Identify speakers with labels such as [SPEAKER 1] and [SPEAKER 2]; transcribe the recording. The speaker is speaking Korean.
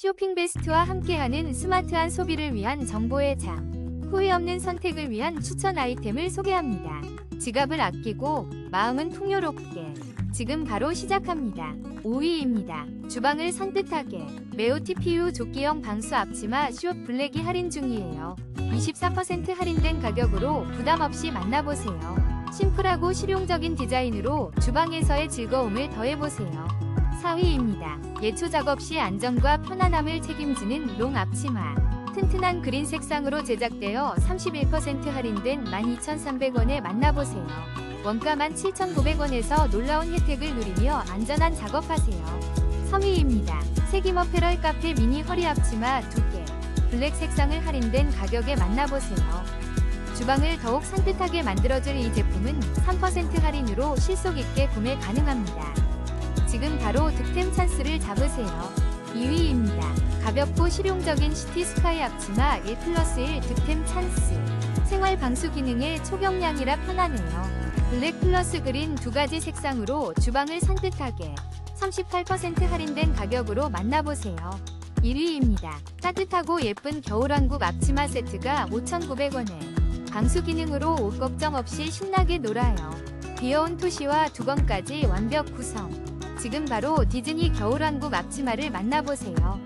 [SPEAKER 1] 쇼핑 베스트와 함께하는 스마트한 소비를 위한 정보의 장. 후회 없는 선택을 위한 추천 아이템을 소개합니다. 지갑을 아끼고 마음은 풍요롭게. 지금 바로 시작합니다. 5위입니다. 주방을 산뜻하게. 매우 TPU 조끼형 방수 앞치마 숏 블랙이 할인 중이에요. 24% 할인된 가격으로 부담 없이 만나보세요. 심플하고 실용적인 디자인으로 주방에서의 즐거움을 더해보세요. 4위입니다. 예초 작업 시 안정과 편안함을 책임지는 롱 앞치마. 튼튼한 그린 색상으로 제작되어 31% 할인된 12,300원에 만나보세요. 원가 17,900원에서 놀라운 혜택을 누리며 안전한 작업하세요. 3위입니다. 세기머 페럴 카페 미니 허리 앞치마 2개. 블랙 색상을 할인된 가격에 만나보세요. 주방을 더욱 산뜻하게 만들어줄 이 제품은 3% 할인으로 실속 있게 구매 가능합니다. 지금 바로 득템 찬스를 잡으세요. 2위입니다. 가볍고 실용적인 시티 스카이 앞치마 1 플러스 1 득템 찬스. 생활 방수 기능에 초경량이라 편하네요. 블랙 플러스 그린 두 가지 색상으로 주방을 산뜻하게 38% 할인된 가격으로 만나보세요. 1위입니다. 따뜻하고 예쁜 겨울왕국 앞치마 세트가 5,900원에 방수 기능으로 옷 걱정 없이 신나게 놀아요. 귀여운 토시와 두건까지 완벽 구성. 지금 바로 디즈니 겨울왕국 앞치마를 만나보세요.